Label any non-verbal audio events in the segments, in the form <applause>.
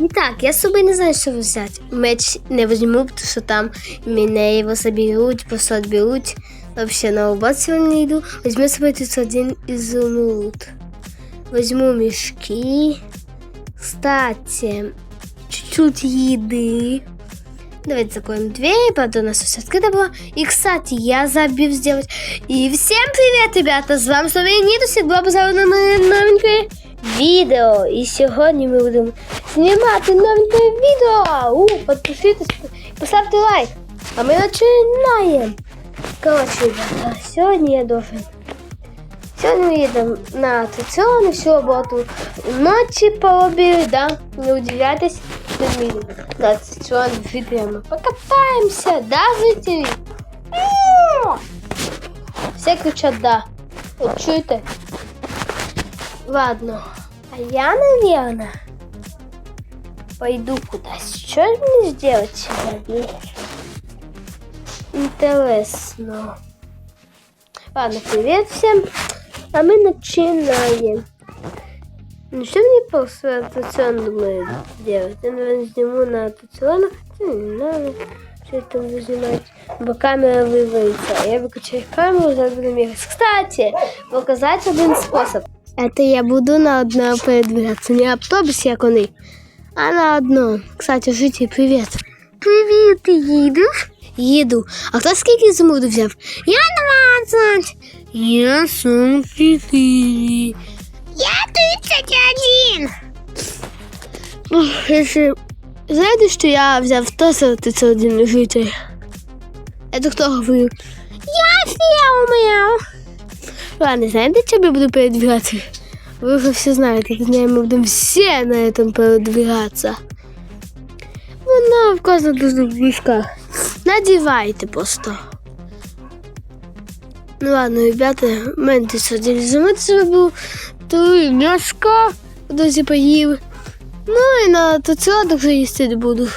І так, я з собою не знаю, що взяти. Меч не візьму, тому що там мене його заберуть, просто відберуть. Вообще на убавці не йду. Візьму з собою тут один изумруд. Возьму мешки. Кстати, чуть-чуть еды. Давайте закроем дверь, правда у нас все открыто было. И, кстати, я забыл сделать... И всем привет, ребята! З вами Словения Нідус, і була позавлена на новеньке відео. І сьогодні ми будемо знімати новеньке відео. У, підпишитесь, поставте лайк. А ми починаємо. Короче, ребята, сьогодні я должен... Сьогодні ми їдемо на атракціони, всю роботу ночі поробили, да? Не удивляйтесь, ми їдемо на атракціон жителями. Покатаємося, да, жителі? Все кричать да. Вот чуєте? Ладно. А я, наверное, пойду куда-то. Что мне сделать сегодня? Интересно. Ладно, привет всем. А мы начинаем. Ну что мне после аттракциона думаю делать? Я, наверное, сниму на аттракционах. Хотя не надо. Что это буду снимать? Бо камера вывалится. А я выкачаю камеру, зараз буду мігати. Кстати, показать один способ. Это я буду на одно передвигаться. Не автобус, як вони, а на одно. Кстати, житель, привет. Привет, ты едешь? Еду. А кто скільки изумрудов взяв? Я 20. Я 44. Я 31. Ох, Если... Знаєте, що я взяв 141 житель? Это кто говорил? Я фео Ладно, знаете, чем я буду передвигаться? Вы уже все знаете, точнее, мы будем все на этом передвигаться. Вона вказана дуже близько. Надівайте просто. Ну ладно, ребята, в мене тут сьогодні замити себе був, три м'яска, досі поїв. Ну і на туціонок вже їсти не буду.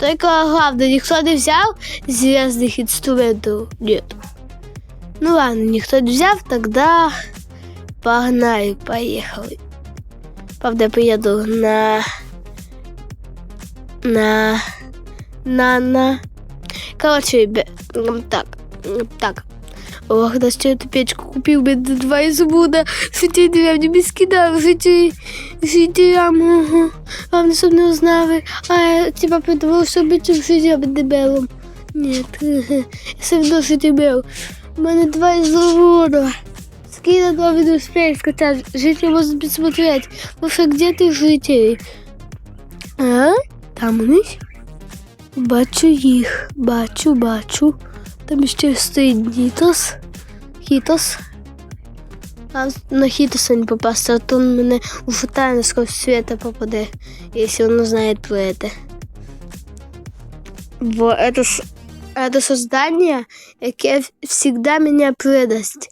Тільки головне, ніхто не взяв зв'язних інструментів. Нет. Ну ладно, никто не взяв, тогда погнали, поехали. Правда, я приеду на... На... На... На... Короче, ребят, м, так, м, так. Ох, да что эту печку купил бы за два изумруда. Жителі деревні не скидав, жителі, жителям, ага. Вам щоб не узнали. А я типа придумав, що бити жителям дебелом. Нет, <laughs> я все одно житель у мене два изумруда. Скидывай два виду успеешь скачать. Жители могут посмотреть. Слушай, где ты жители? А? Там вниз? Бачу їх. Бачу, бачу. Там ще стоїть Дітос. Хітос. А на Хітоса не попасти, а то он мене ушатає сквозь света попаде, если он узнает про это. Во, это, с- это создание, яке всегда меня предасть.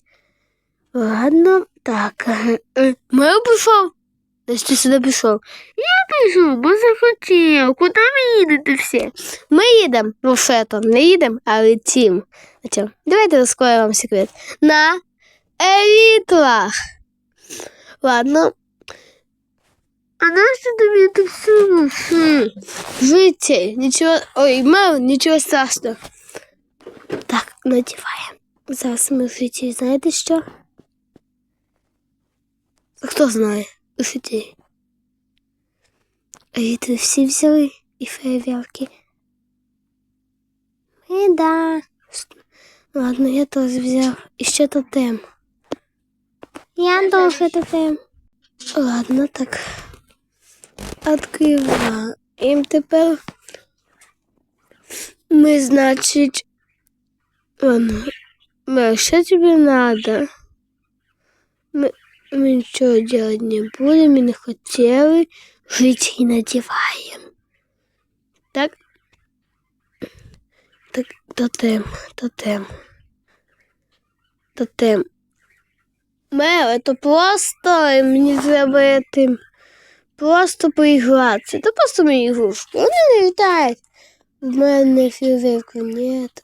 Ладно, так. <laughs> Мэр пришел? Значит, ты сюда пришел. Я пришел, бо захотів. Куди ви їдете всі? Ми їдемо буфетом, не їдемо, а летім. Хоча, давайте розкрою вам секрет. На елітрах. Ладно. А нащо тобі це все? Житель, нічого, ой, мер, нічого страшного. Так, надіваємо. Зараз ми жителі, знаєте що? Хто знає? Жителі. Елітри всі взяли і фейерверки. Ми да. Ладно, я теж взяв. І ще тотем. Я теж тотем. Ладно, так. Откриваємо тепер. Ми, значить. Ладно. Мэр, что тебе надо? Мы, мы ничего делать не будем, мы не хотели. Жить и надеваем. Так? Так, тотем, тотем. Тотем. Мэр, это просто, мне треба этим просто поиграться. Это просто моя игрушка. Она не летает. В мене фейерверку нет.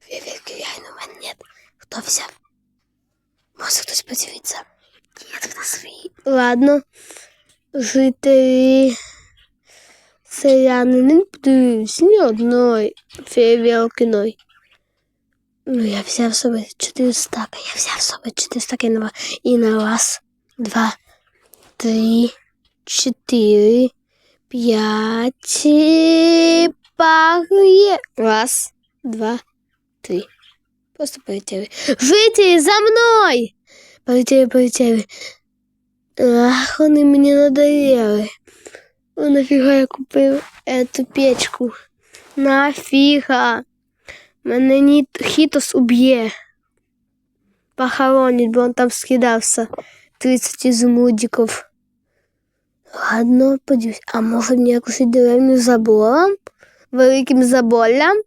Фейерверки реально в мене нет. Хто взяв? Може хтось подивиться. Нет, нас свої. Ладно. Жителі. селянин подивився ні одної фейерверкиної. Ну, я взяв собі чотири стака, я взяв собі чотири стака і на, і на раз, два, три, чотири, п'ять, і пахує. Раз, два, три. Просто полетели. Жители, за мной! Полетели, полетели. Ах, вони мені надоели. Ну, нафіга я купив эту печку? Нафіга? Мене ні хітос уб'є. Похоронить, бо он там скидався 30 изумрудиков. Ладно, подивись. А може мені якусь деревню забором? Великим забором?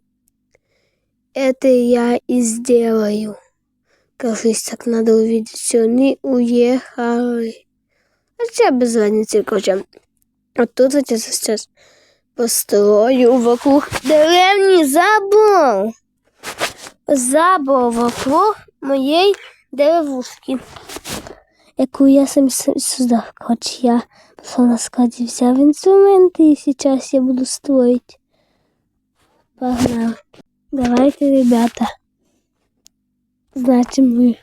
Это я и сделаю. Кажись, так надо увидеть. Все, они уехали. Хотя без разницы, короче. Вот тут вот я сейчас построю вокруг деревни забор. Забор вокруг моей деревушки. Яку я сам создав. Короче, я на складе, взял инструменты, и сейчас я буду строить. Погнали. Давайте, ребята. Значить, ми.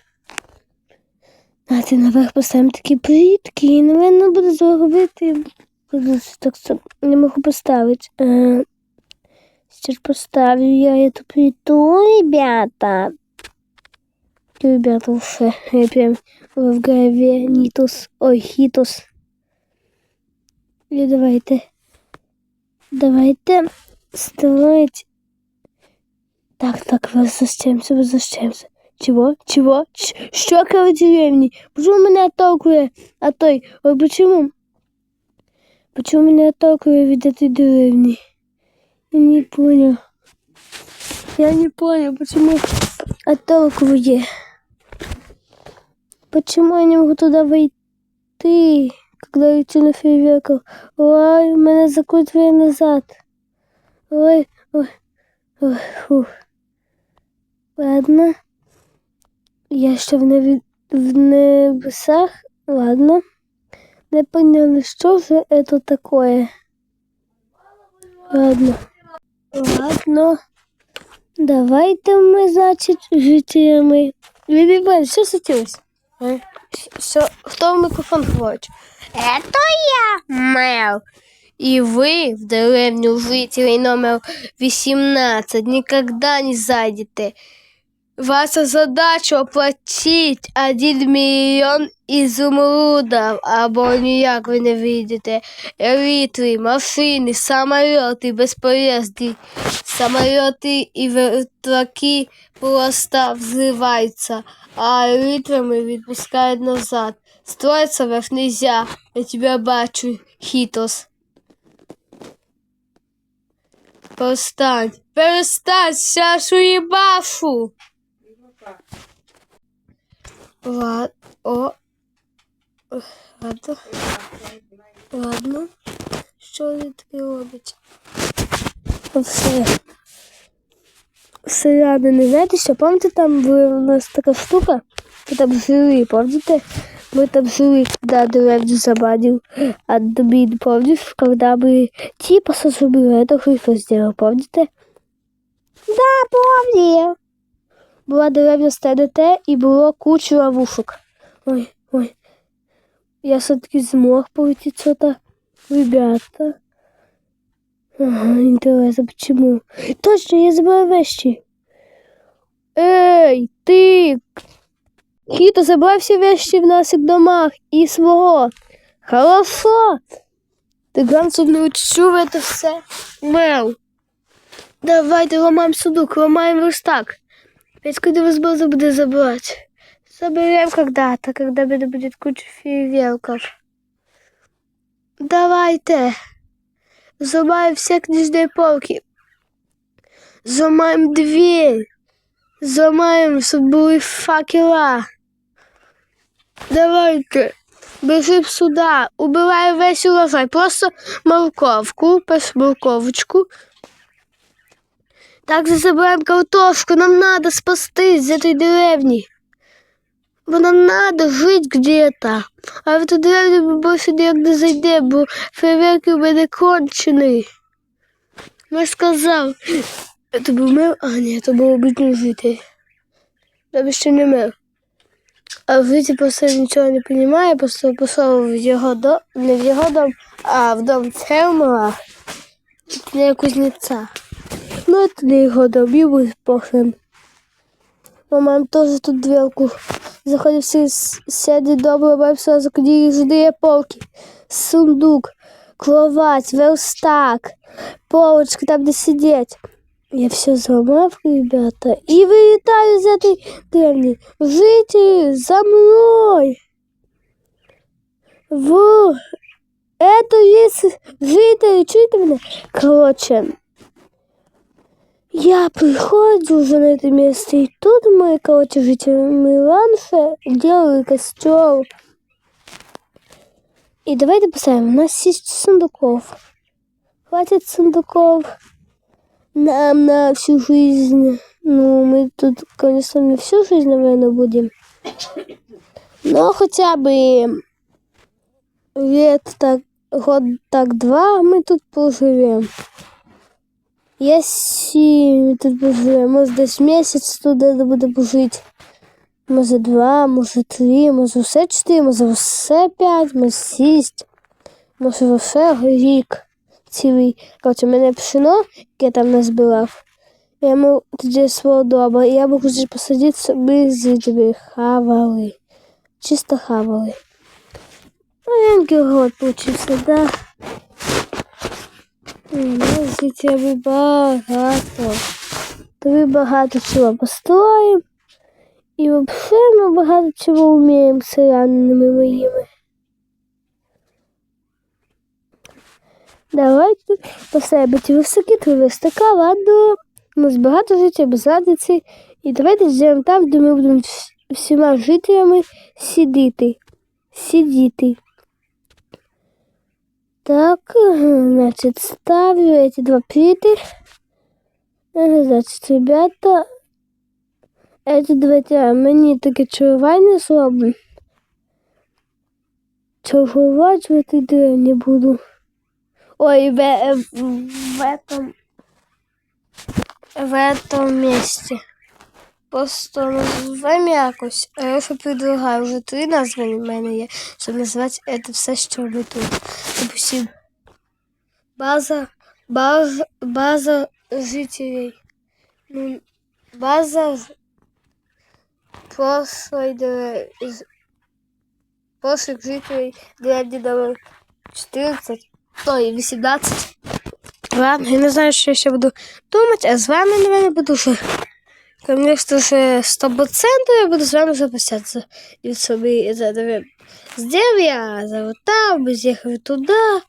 Знаєте, наверх поставимо такі плитки, і, напевно, буде зробити. Буду так не можу поставити. Е, Сейчас поставлю я эту плиту, ребята. Ребята, уже прям в голове нитус, ой, хитус. И давайте, давайте строить так, так, возвращаемся, возвращаемся. Чего? Чего? Что около деревни? Почему меня отталкивает от той? Ой, почему? Почему меня отталкивает від этой деревни? Я не понял. Я не понял, почему отталкивает Почему я не могу туда войти, когда лечу на фейерверках? Ой, меня закрутили назад. Ой, ой, ой, фух. Ладно. Я ще в, неві... в небесах. Ладно. Не поняли, що же это такое. Ладно. Ладно. Давайте ми, значить, жителями. Лілібен, що случилось? Е? Що? Хто в мікрофон хоче? Это я, Мел. И вы в деревню жителей номер 18 никогда не зайдете. Ваша задача оплатить 1 мільйон ізумрудів, або ніяк ви не вийдете. Елітри, машини, самоліти безполезні. Самоліти і вертаки просто взриваються, а елітрами відпускають назад. Строиться вверх нельзя. Я тебя бачу, хитос. Перестань. Перестань, сейчас уебашу. Ладно. Ох, Ладно. Ладно. Що він таке робить? Все. Селяни, знаєте що, пам'ятаєте, там була у нас така штука, ми там жили, пам'ятаєте? Мы там жили, когда деревню забанил админ, помнишь, когда мы типа сожгли, это Хрифа сделал, помните? Да, помню. Була деревня з ТНТ і було куча ловушок. Ой, ой. Я все-таки змог полететь сюда. Ребята. Ага, интересно, почему? Точно, я забыла вещи. Эй, ты! Хіто, забрав всі вещи в наших домах и свого. Хорошо. Ти Гансов не учу это все. Мел. Давайте ламаємо судок, ламаємо верстак. Петька до возбоза буде забрать. Заберем когда-то, когда будет куча фейерверков. Давайте. Зламаем все книжные полки. Зламаем дверь. Щоб були факела. Давайте. Бежим сюда. Убивай весь урожай. Просто морковку, морковочку. Также забираем картошку. Нам надо спастись из этой деревни. Бо нам надо жить где-то. А в мы больше ніяк не зайдемо, бо фейерверки у мене кончені. Я сказав. Це був мир, а ні, це був обідний житель. Я ще не мир. А житель просто нічого не розуміє, просто пішов в його дом, не в його дом, а в дом фермера для кузнеця. Ну, це не його дом, був похрен. Мама теж тут дверку. Заходив всі сяде добре, баб сразу куди жди полки. Сундук, кровать, верстак, полочка там, де сидеть. Я все зламав, ребята, и вылетаю из этой деревни. Жители, за мной! В это есть жители, меня? Короче, я приходжу уже на это место, и тут мы, короче, жители, мы раньше делали костер. И давайте поставим, у нас есть сундуков. Хватит сундуков нам на всю жизнь. Ну, мы тут, конечно, не всю жизнь, наверное, будем. Но хотя бы лет так, год так два мы тут поживем. Если ми тут поживемо, може десь місяць тут буде пожити. Може два, може три, може все чотири, може все п'ять, може шість, може все рік цілий. Короче, у мене пшено, яке я там назбирав. Я йому тоді свого добра, і я б хочу посадити собі зідві, хавали. Чисто хавали. Маленький год получився, да. Ну, життя багато. Тобі багато чого построїмо. І взагалі ми багато чого вміємо селянами моїми. Давайте посебити високі три висока, ладно. У нас багато життя без радиці. І давайте зробимо там, де ми будемо вс- всіма жителями сидіти. Сидіти. Так, ага, значит, ставлю эти два плиты. Ага, Значит, ребята, эти давайте мені таке чергування зробимо. Чергувати в этой деревні буду. Ой, в, э, в, в этом в этом месте. Просто називаємо якось. А я ще предлагаю, вже три назви в мене є, щоб називати це все, що ми тут. Допустим, база, база, база жителей. Ну, база прошлой, де, прошлых жителей деревни номер 14, ой, 18. Ладно, я не знаю, що я ще буду думати, а з вами, наверное, буду вже Конечно же, сто процентов я буду с вами записаться. И собі. Сделал я завтав, мы з'їхали туда,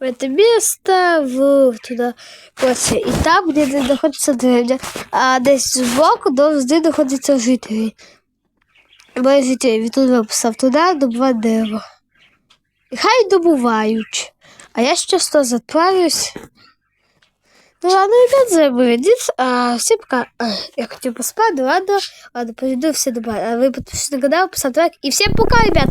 в это место, в туда. Короче, і там, де не знаходиться деревня, а десь збоку завжди знаходяться жителі. Бо жителі від туди написав туди, добувати дерево. І хай добувають. А я ще що заправлюсь. Ну ладно, ребят, забыли. А, всем пока. А, Я хотел поспать, да ладно. Ладно, пойду все добавить. А вы подпишитесь на канал, поставьте лайк. И всем пока, ребят.